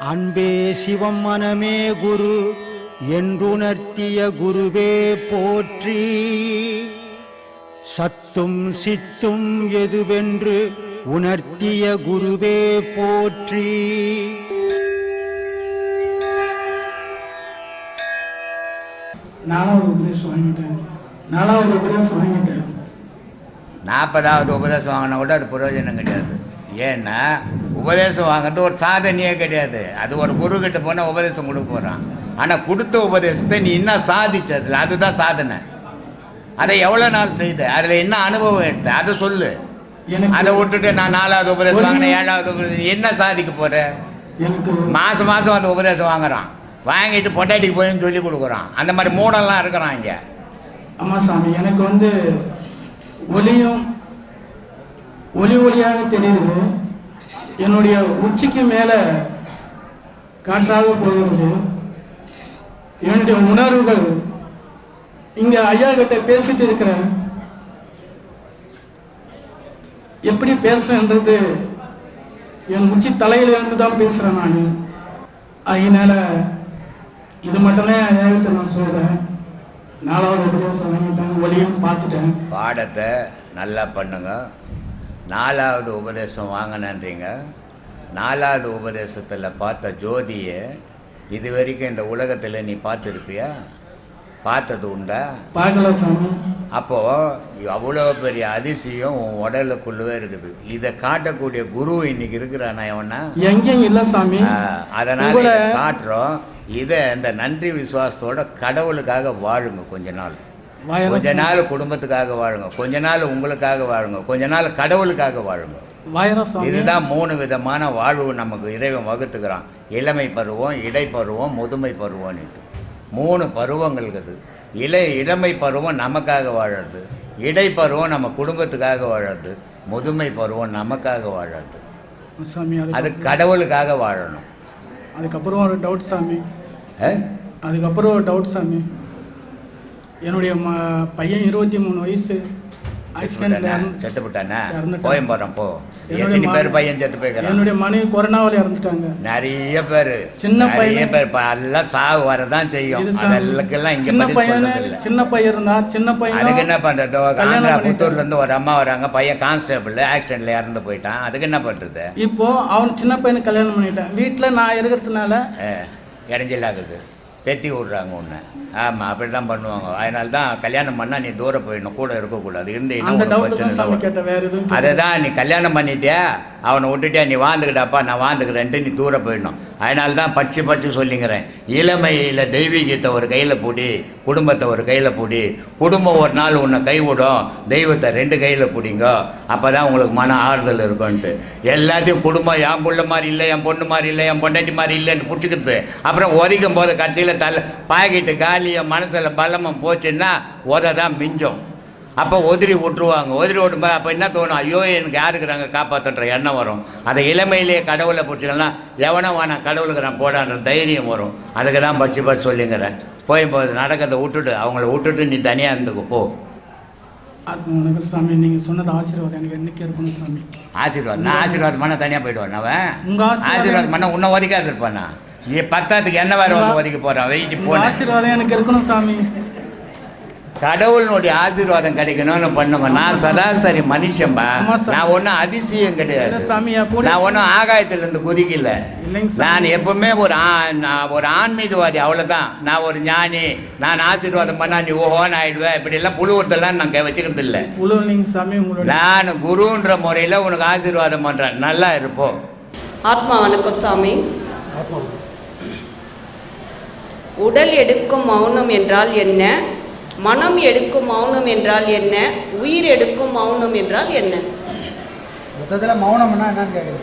அன்பே சிவம் மனமே குரு என்றுணர்த்திய குருவே போற்றி. சத்தும் சித்தும் எதுவென்று உணர்த்திய குருவே போற்றி. நாலாவது உபதேசம் வாங்கிட்டேன் நாலாவது உபதேசம் வாங்கிட்டேன் நாற்பதாவது உபதேசம் வாங்கினா கூட அது பிரயோஜனம் கிடையாது. ஏன்னா உபதேசம் வாங்குறது ஒரு சாதனையே கிடையாது. அது ஒரு குரு கிட்ட போனால் உபதேசம் கொடுக்க போகிறான் ஆனால் கொடுத்த உபதேசத்தை நீ என்ன சாதிச்சதில் அதுதான் சாதனை. அதை எவ்வளோ நாள் செய்த? அதில் என்ன அனுபவம் எடுத்த? அதை சொல்லு. அதை விட்டுட்டு நான் நாலாவது உபதேசம் வாங்கினேன் ஏழாவது உபதேசம். என்ன சாதிக்க போகிற எனக்கு மாதம் மாதம் அந்த உபதேசம் வாங்குறான். வாங்கிட்டு பொட்டாட்டிக்கு போயின்னு சொல்லி கொடுக்குறான். அந்த மாதிரி மூடெல்லாம் இருக்கிறான் இங்கே. ஆமா சாமி எனக்கு வந்து ஒளியும் ஒளி ஒளியாக தெரியுது. என்னுடைய உச்சிக்கு மேலே காற்றாக போகிறது. என்னுடைய உணர்வுகள் இங்கே ஐயா கிட்ட பேசிட்டு இருக்கிறேன். எப்படி பேசுறேன்றது என் உச்சி தலையிலிருந்து தான் பேசுகிறேன் நான். அதனால இது மட்டும்தான் ஐயா கிட்ட நான் சொல்கிறேன் நாலாவது உபதேசம் வாங்கிட்டேன் ஒளியும் பார்த்துட்டேன். பாடத்தை நல்லா பண்ணுங்க. நாலாவது உபதேசம் வாங்கினன்றீங்க. நாலாவது உபதேசத்தில் பார்த்த ஜோதியை இது வரைக்கும் இந்த உலகத்தில் நீ பார்த்துருப்பியா? பார்த்தது உண்டா? பார்க்கல சாமி. அப்போது அவ்வளோ பெரிய அதிசயம் உன் உடலுக்குள்ளவே இருக்குது. இதை காட்டக்கூடிய குரு இன்னைக்கு இருக்கிறானா எவனா? எங்கேயும் இல்லை சாமி. அதனால் காட்டுறோம். இதை இந்த நன்றி விசுவாசத்தோட கடவுளுக்காக வாழுங்க கொஞ்ச நாள். கொஞ்ச நாள் குடும்பத்துக்காக வாழுங்க. கொஞ்ச நாள் உங்களுக்காக வாழுங்க. கொஞ்ச நாள் கடவுளுக்காக வாழுங்க. இதுதான் மூணு விதமான வாழ்வு நமக்கு இறைவன் வகுத்துக்கிறான். இளமை பருவம் இடைப்பருவம் முதுமை பருவம்னுட்டு மூணு பருவங்கள் இருக்குது இளை இளமை பருவம் நமக்காக வாழறது. இடைப்பருவம் நம்ம குடும்பத்துக்காக வாழறது. முதுமை பருவம் நமக்காக வாழறது. அது கடவுளுக்காக வாழணும். அதுக்கப்புறம் ஒரு டவுட் சாமி? அதுக்கப்புறம் ஒரு டவுட் சாமி. என்னுடைய ம பையன் இருபத்தி மூணு வயசு. செத்துப்புட்டானா? செத்துப்புட்டானா இறந்துட்டான். கோயம்புறம் போ. எத்தனை பேர் பையன் செத்து போய்க்கிறான் என்னுடைய மனைவி கொரோனாவில் இறந்துட்டாங்க. நிறைய பேர். சின்ன பையன். பேர். எல்லாம் சாவு வரதான் செய்யும். அதெல்லாம் இங்க சின்ன பையன் சின்ன பையன் இருந்தா சின்ன அதுக்கு பையன் என்ன பண்றது? ஆந்திரா. புத்தூர்ல இருந்து ஒரு அம்மா வராங்க. பையன் கான்ஸ்டபிள் ஆக்சிடென்ட்ல இறந்து போயிட்டான். அதுக்கு என்ன பண்றது? இப்போ அவன் சின்ன பையனுக்கு கல்யாணம் பண்ணிட்டேன். வீட்டில் நான் இருக்கிறதுனால இடைஞ்சலாகுது தெத்தி விடுறாங்க உன்னை. ஆமா அப்படிதான் பண்ணுவாங்க. அதனால தான் கல்யாணம் பண்ணா நீ தூரம் போயிடணும். கூட இருக்கக்கூடாது. இருந்து இன்னும் அந்த உனக்கு டவுட் பிரச்சனை தான் நீ கல்யாணம் பண்ணிட்டியா? அவனை விட்டுட்டே நீ வாழ்ந்துக்கிட்டாப்பா நான் வாழ்ந்துக்கிறேன்ட்டு நீ தூரம் போயிடணும். அதனால தான் படிச்சு படிச்சு சொல்லிங்கிறேன். இளமையில் தெய்வீகத்தை ஒரு கையில் பிடி குடும்பத்தை ஒரு கையில் பிடி குடும்பம் ஒரு நாள் உன்னை கைவிடும் தெய்வத்தை ரெண்டு கையில் பிடிங்க அப்போ தான் உங்களுக்கு மன ஆறுதல் இருக்கும்ன்ட்டு. எல்லாத்தையும் குடும்பம் என் பிள்ளை மாதிரி இல்லை என் பொண்ணு மாதிரி இல்லை என் பொண்டாட்டி மாதிரி இல்லைன்னு பிடிச்சிக்கிறது. அப்புறம் ஒதிக்கும் போது கட்சியில் தலை பாக்கெட்டு காலியும் மனசில் பலமும் போச்சுன்னா உதை தான் மிஞ்சும். அப்போ உதிரி விட்டுருவாங்க உதிரி விட்டும்போது அப்போ என்ன தோணும்? ஐயோ எனக்கு யாருக்குறாங்க காப்பாற்றுன்ற எண்ணம் வரும். அதை இளமையிலேயே கடவுளை பிடிச்சிக்கலாம் எவனோ வேணாம் கடவுளுக்கு நான் போடான்ற தைரியம் வரும். அதுக்கு தான் பட்சி பட்சி சொல்லிங்கிறேன் போகும்போது நடக்கிறத விட்டுட்டு அவங்கள விட்டுட்டு நீ தனியாக இருந்துக்கு போ. அது உனக்கு சாமி நீங்க சொன்னது ஆசீர்வாதம். எனக்கு என்னைக்கு இருக்கணும் சாமி. ஆசீர்வாதம். நான் ஆசீர்வாதம் பண்ண தனியாக போயிடுவான் அவன்? உங்க ஆசீர்வாதம் பண்ண உன்னை ஒதுக்காது இருப்பானா? நீ பத்தாத்துக்கு என்ன வேறு ஒதுக்கி போகிறான் வெயிட்டு போன ஆசீர்வாதம் எனக்கு இருக்கணும் சாமி. கடவுளுடைய ஆசீர்வாதம் கிடைக்கணும்னு பண்ணுங்க நான் சராசரி மனுஷன்பா. நான் ஒன்றும் அதிசயம் இல்ல கிடையாது நான் ஒன்றும் ஆகாயத்திலிருந்து குதிக்கல. நான் எப்பவுமே ஒரு ஒரு ஆன்மீகவாதி அவ்வளோதான் நான் ஒரு ஞானி. நான் ஆசீர்வாதம் பண்ணா நீ ஓஹோன்னு ஆயிடுவேன் இப்படி எல்லாம் புழுவத்தெல்லாம் நான் வச்சுக்கிறது இல்லை. நான் குருன்ற முறையில் உனக்கு ஆசீர்வாதம் பண்ணுறேன் நல்லா இருப்போம் ஆத்மா வணக்கம் சாமி. உடல் எடுக்கும் மௌனம் என்றால் என்ன? மனம் எடுக்கும் மௌனம் என்றால் என்ன? உயிர் எடுக்கும் மௌனம் என்றால் என்ன? மொத்தத்தில் மௌனம்னா என்னன்னு கேட்குது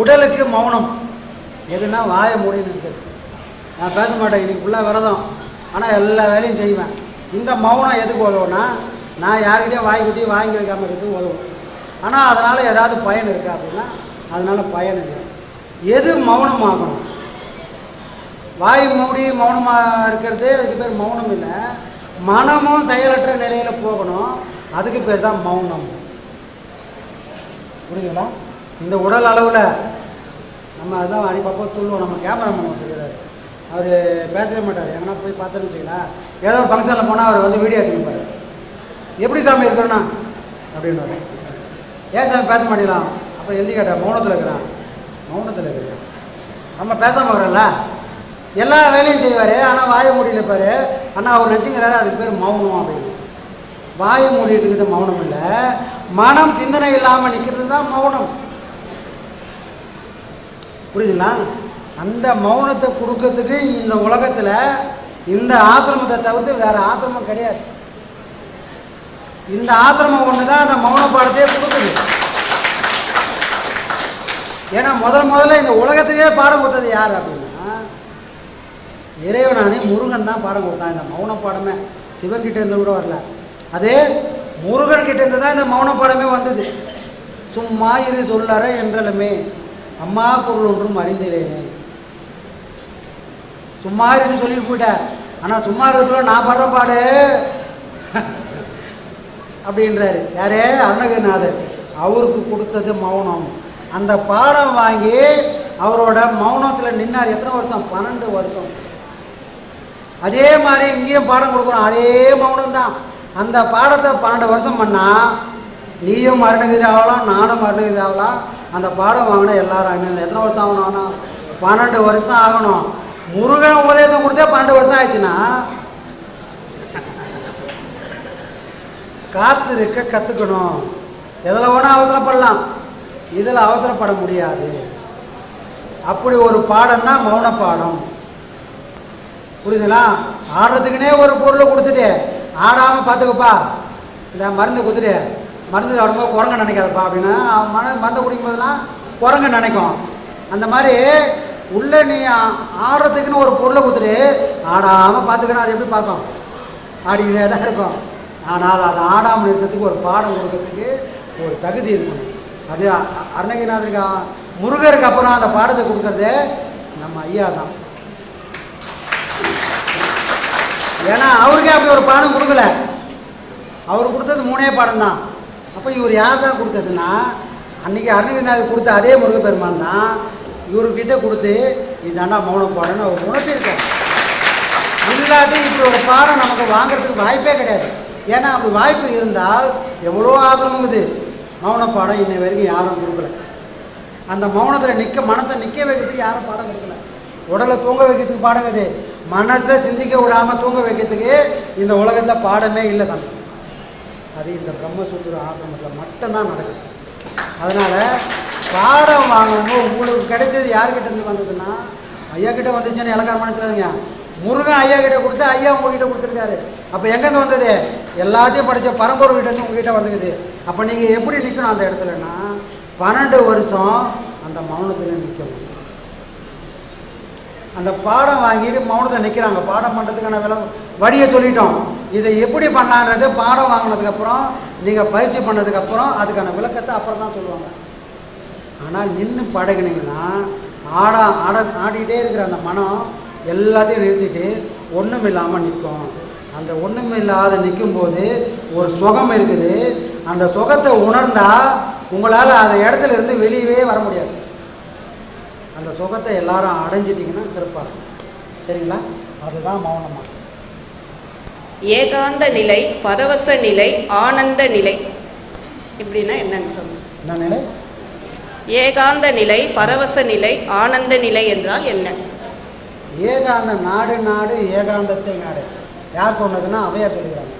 உடலுக்கு மௌனம். எதுனா வாய மூடின்னு இருக்குது நான் பேச மாட்டேன் இன்னைக்கு ஃபுல்லாக விரதம். ஆனால் எல்லா வேலையும் செய்வேன். இந்த மௌனம் எதுக்கு உதவும்னா நான் யாருக்கிட்டையும் வாங்கி குட்டி வாங்கி வைக்காமல் இருக்கிறது உதவும். ஆனால் அதனால் ஏதாவது பயன் இருக்கா அப்படின்னா அதனால் பயன் இல்லை. எது மௌனமாகணும்? வாய் மூடி மௌனமாக இருக்கிறது அதுக்கு பேர் மௌனம் இல்லை. மனமும் செயலற்ற நிலையில் போகணும். அதுக்கு பேர் தான் மௌனம். புரியுதுங்களா? இந்த உடல் அளவில் நம்ம அதுதான் அடிப்பப்போ சொல்லுவோம் நம்ம கேமரா மூணு தெரியாது அவர் பேசவே மாட்டார். எங்கன்னா போய் பார்த்தோன்னு வச்சுக்கலாம் ஏதோ ஒரு ஃபங்க்ஷனில் போனால் அவர் வந்து வீடியோ எடுத்துப்பார். எப்படி சாமி இருக்கிறோன்னா அப்படின்னு ஏன் சாமி பேச மாட்டேங்கலாம் அப்போ எழுதி கேட்டா மௌனத்தில் இருக்கிறான். மௌனத்தில் இருக்கிறான். நம்ம பேசாமல் வரல எல்லா வேலையும் செய்வார் ஆனால் வாய மூடியில் பாரு ஆனால் அவர் நினச்சிக்கிறாரு அதுக்கு பேர் மௌனம் அப்படின்னு. வாய மூடிட்டு இருக்கிறது மௌனம் இல்லை. மனம் சிந்தனை இல்லாமல் நிற்கிறது தான் மௌனம். புரியுதுங்களா? அந்த மௌனத்தை கொடுக்கறதுக்கு இந்த உலகத்தில் இந்த ஆசிரமத்தை தவிர்த்து வேறு ஆசிரமம் கிடையாது. இந்த ஆசிரமம் ஒன்று தான் அந்த மௌன பாடத்தையே கொடுக்குது. ஏன்னா முதல் முதல்ல இந்த உலகத்துக்கே பாடம் கொடுத்தது யார் அப்படின்னு? இறைவனானே முருகன் தான் பாடம் கொடுத்தான். இந்த மௌன பாடமே சிவன்கிட்ட இருந்து கூட வரல. அதே முருகன்கிட்ட இருந்து தான் இந்த மௌன பாடமே வந்தது. சும்மா இரு சொல்லற என்றலுமே அம்மா பொருள் ஒன்றும் அறிந்திலேனே சும்மா இருன்னு சொல்லிட்டு போயிட்டார். ஆனால் சும்மா இருக்கிறதுல நான் படுற பாடு. அப்படின்றாரு. யாரே? அருணகிரிநாதர். அவருக்கு கொடுத்தது மௌனம். அந்த பாடம் வாங்கி அவரோட மௌனத்தில் நின்னார். எத்தனை வருஷம்? பன்னெண்டு வருஷம். அதே மாதிரி இங்கேயும் பாடம் கொடுக்குறோம் அதே மௌனம் தான் அந்த பாடத்தை பன்னெண்டு வருஷம் பண்ணால் நீயும் அருணகிரி ஆகலாம் நானும் அருணகிரி ஆகலாம். அந்த பாடம் வாங்கினா எல்லாரும் அங்கே எத்தனை வருஷம் ஆகணும் ஆனால் பன்னெண்டு வருஷம் ஆகணும். முருகன் உபதேசம் கொடுத்தே பன்னெண்டு வருஷம் ஆயிடுச்சுன்னா காத்திருக்க கற்றுக்கணும் எதில் வேணால் அவசரப்படலாம். இதில் அவசரப்பட முடியாது. அப்படி ஒரு பாடம்னா மௌன பாடம் புரியுதுங்களா ஆடுறதுக்குனே ஒரு பொருளை கொடுத்துட்டு ஆடாமல் பார்த்துக்கப்பா. இந்த மருந்து கொடுத்துட்டு மருந்து சாப்பிடும்போது குரங்க நினைக்காதப்பா அப்படின்னா அவன் மன மருந்தை குடிக்கும் போதெல்லாம் குரங்க நினைக்கும். அந்த மாதிரி உள்ளே நீ ஆடுறதுக்குன்னு ஒரு பொருளை கொடுத்துட்டு ஆடாமல் பார்த்துக்கணும். அது எப்படி பார்க்கும் ஆடிக்கிட்டே தான் இருக்கும். ஆனால் அதை ஆடாமல் நிறுத்தத்துக்கு ஒரு பாடம் கொடுக்கறதுக்கு ஒரு தகுதி இருக்கும். அது அ- அருணகிரிநாதருக்கு முருகருக்கு அப்புறம் அந்த பாடத்தை கொடுக்கறது நம்ம ஐயா தான். ஏன்னா அவருக்கே அப்படி ஒரு பாடம் கொடுக்கல. அவர் கொடுத்தது மூணே பாடம் தான். அப்போ இவர் யார் தான் கொடுத்ததுன்னா அன்றைக்கி அருணகிரிநாத் கொடுத்த அதே முருகப்பெருமான் தான். இவர்கிட்ட கொடுத்து இதாண்டா மௌன பாடம்னு அவர் உணர்த்திருக்கார் இல்லாட்டி இப்படி ஒரு பாடம் நமக்கு வாங்குறதுக்கு வாய்ப்பே கிடையாது. ஏன்னா அப்படி வாய்ப்பு இருந்தால் எவ்வளோ ஆசிரமம் இது. மௌன பாடம் இன்ன வரைக்கும் யாரும் கொடுக்கல. அந்த மௌனத்தில் நிற்க மனசை நிற்க வைக்கிறதுக்கு யாரும் பாடம் கொடுக்கல. உடலை தூங்க வைக்கிறதுக்கு பாடம் இது மனசை சிந்திக்க விடாமல் தூங்க வைக்கிறதுக்கு இந்த உலகத்தில் பாடமே இல்லை சாமி. அது இந்த பிரம்மசூத்திர ஆசிரமத்தில் மட்டும்தான் நடக்குது. அதனால் பாடம் வாங்கணும் உங்களுக்கு கிடைச்சது யார்கிட்ட இருந்து வந்ததுன்னா ஐயா கிட்ட வந்துச்சுன்னு இலக்கார மனசுலங்க. முருகன் ஐயா கிட்ட கொடுத்து ஐயா உங்ககிட்ட கொடுத்துருக்காரு. அப்போ எங்கேருந்து வந்தது? எல்லாத்தையும் படித்த பரம்பொருள் இருந்து உங்ககிட்ட வந்துக்குது அப்போ நீங்கள் எப்படி நிற்கணும் அந்த இடத்துலன்னா பன்னெண்டு வருஷம் அந்த மௌனத்தில் நிற்கணும் அந்த பாடம் வாங்கிட்டு மௌனத்தில் நிற்கிறாங்க பாடம் பண்ணுறதுக்கான வில வழியை சொல்லிட்டோம். இதை எப்படி பண்ணலான்றது பாடம் வாங்கினதுக்கப்புறம் நீங்கள் பயிற்சி பண்ணதுக்கப்புறம் அதுக்கான விளக்கத்தை அப்புறம் தான் சொல்லுவாங்க. ஆனால் நின்று பழகினீங்கன்னா ஆட ஆட ஆடிக்கிட்டே இருக்கிற அந்த மனம் எல்லாத்தையும் நிறுத்திட்டு ஒன்றும் இல்லாமல் நிற்கும். அந்த ஒன்றும் இல்லாத நிற்கும்போது ஒரு சுகம் இருக்குது. அந்த சுகத்தை உணர்ந்தால் உங்களால் அந்த இடத்துல இருந்து வெளியவே வர முடியாது. அந்த சுகத்தை எல்லாரும் அடைஞ்சிட்டிங்கன்னா சிறப்பாக இருக்கும். சரிங்களா? அதுதான் மௌனமாக ஏகாந்த நிலை பரவச நிலை ஆனந்த நிலை. இப்படின்னா என்னன்னு சொல்லுங்க என்ன நிலை? ஏகாந்த நிலை பரவச நிலை ஆனந்த நிலை என்றால் என்ன? ஏகாந்த நாடு நாடு ஏகாந்தத்தை நாடு. யார் சொன்னதுன்னா அவையார் சொல்லிக்கிறாங்க.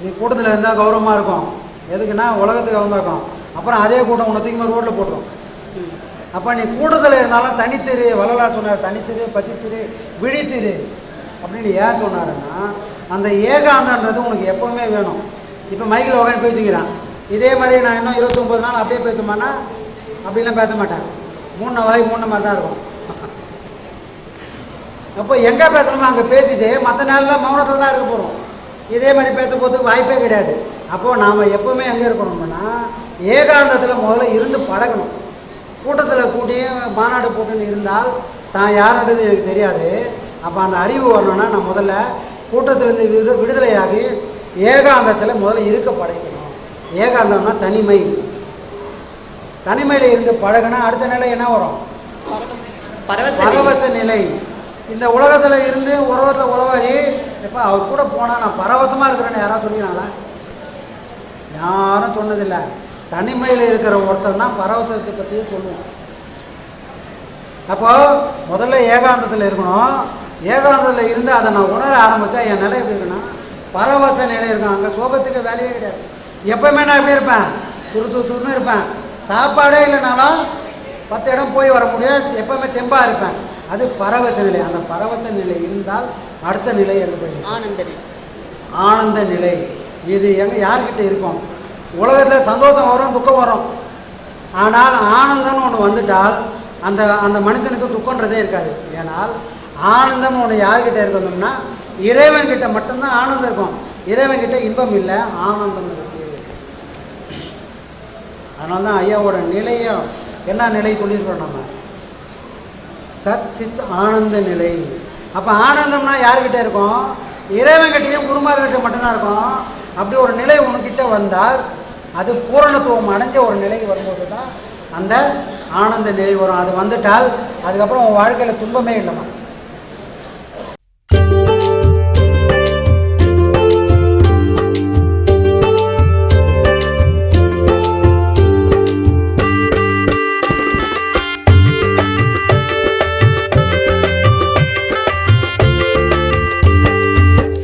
நீ கூட்டத்தில் இருந்தால் கௌரவமாக இருக்கும். எதுக்குன்னா உலகத்துக்கு கௌரவமாக இருக்கும். அப்புறம் அதே கூட்டம் உன்னை தூக்கி ரோட்டில் போட்டுரும். அப்போ நீ கூட்டத்தில் இருந்தாலும் தனித்திரு வள்ளலார் சொன்னார் தனித்திரு பசித்திரு விழித்திரு. அப்படின்னு ஏன் சொன்னாருன்னா அந்த ஏகாந்தன்றது உனக்கு எப்போவுமே வேணும். இப்போ மைக்கில் உட்காந்து பேசிக்கிறான். இதே மாதிரி நான் இன்னும் இருபத்தொம்பது நாள் அப்படியே பேசுமானா அப்படிலாம் பேச மாட்டேன். மூணு வாய் மூணு மாதிரி தான் இருக்கும். அப்போ எங்கே பேசணுமோ அங்கே பேசிட்டு மற்ற நாளில் மௌனத்தில் தான் இருக்க போகிறோம் இதே மாதிரி பேச போகிறதுக்கு வாய்ப்பே கிடையாது. அப்போது நாம் எப்போவுமே எங்கே இருக்கணும்னா ஏகாந்தத்தில் முதல்ல இருந்து பழகணும். கூட்டத்தில் கூட்டி மாநாடு போட்டுன்னு இருந்தால் தான் யாருன்றது எனக்கு தெரியாது. அப்போ அந்த அறிவு வரணும்னா நான் முதல்ல கூட்டத்திலேருந்து விடு விடுதலையாகி ஏகாந்தத்தில் முதல்ல இருக்க பழகணும். ஏகாந்தம்னா தனிமை. தனிமையில் இருந்து பழகுனா அடுத்த நிலை என்ன வரும்? பரவச நிலை. இந்த உலகத்தில் இருந்து உலகத்தில் உலவாகி எப்போ அவர் கூட போனால் நான் பரவசமாக இருக்கிறேன்னு யாராவது சொல்லிக்கிறாங்களா? யாரும் சொன்னதில்லை. தனிமையில் இருக்கிற ஒருத்தன் தான் பரவசத்தை பற்றியே சொல்லுவோம் அப்போ முதல்ல ஏகாந்தத்தில் இருக்கணும். ஏகாந்தத்தில் இருந்து அதை நான் உணர ஆரம்பித்தா என் நிலை எப்படி இருக்குன்னா பரவச நிலை இருக்கும். அங்கே சோகத்துக்கு வேலையே கிடையாது. எப்பவுமே நான் எப்படி இருப்பேன்? துரு துரு துருன்னு இருப்பேன். சாப்பாடே இல்லைனாலும் பத்து இடம் போய் வர முடியாது. எப்பவுமே தெம்பாக இருப்பேன். அது பரவச நிலை. அந்த பரவச நிலை இருந்தால் அடுத்த நிலை போயிடும்? ஆனந்த நிலை. ஆனந்த நிலை. இது எங்கே யார்கிட்ட இருக்கும்? உலகத்தில் சந்தோஷம் வரும் துக்கம் வரும். ஆனால் ஆனந்தம்னு ஒன்று வந்துட்டால் அந்த அந்த மனுஷனுக்கு துக்கன்றதே இருக்காது. ஏனால் ஆனந்தம் ஒன்று யார்கிட்ட இருக்கணும்னா இறைவன்கிட்ட மட்டும்தான் ஆனந்தம் இருக்கும். இறைவன்கிட்ட இன்பம் இல்லை ஆனந்தம் இருக்குது அதனால தான் ஐயாவோட நிலையும் என்ன நிலை சொல்லியிருக்கோம் நம்ம? சத் சித் ஆனந்த நிலை. அப்போ ஆனந்தம்னா யார்கிட்ட இருக்கும்? இறைவன்கிட்டயும் குருமார்கிட்ட மட்டும்தான் இருக்கும். அப்படி ஒரு நிலை உனக்கிட்ட வந்தால் அது பூரணத்துவம் அடைஞ்ச ஒரு நிலை வரும்போது தான் அந்த ஆனந்த நிலை வரும். அது வந்துட்டால் அதுக்கப்புறம் உன் வாழ்க்கையில் துன்பமே இல்லைம்மா.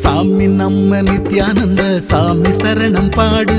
சாமி நம்ம நித்யானந்த சாமி சரணம் பாடு.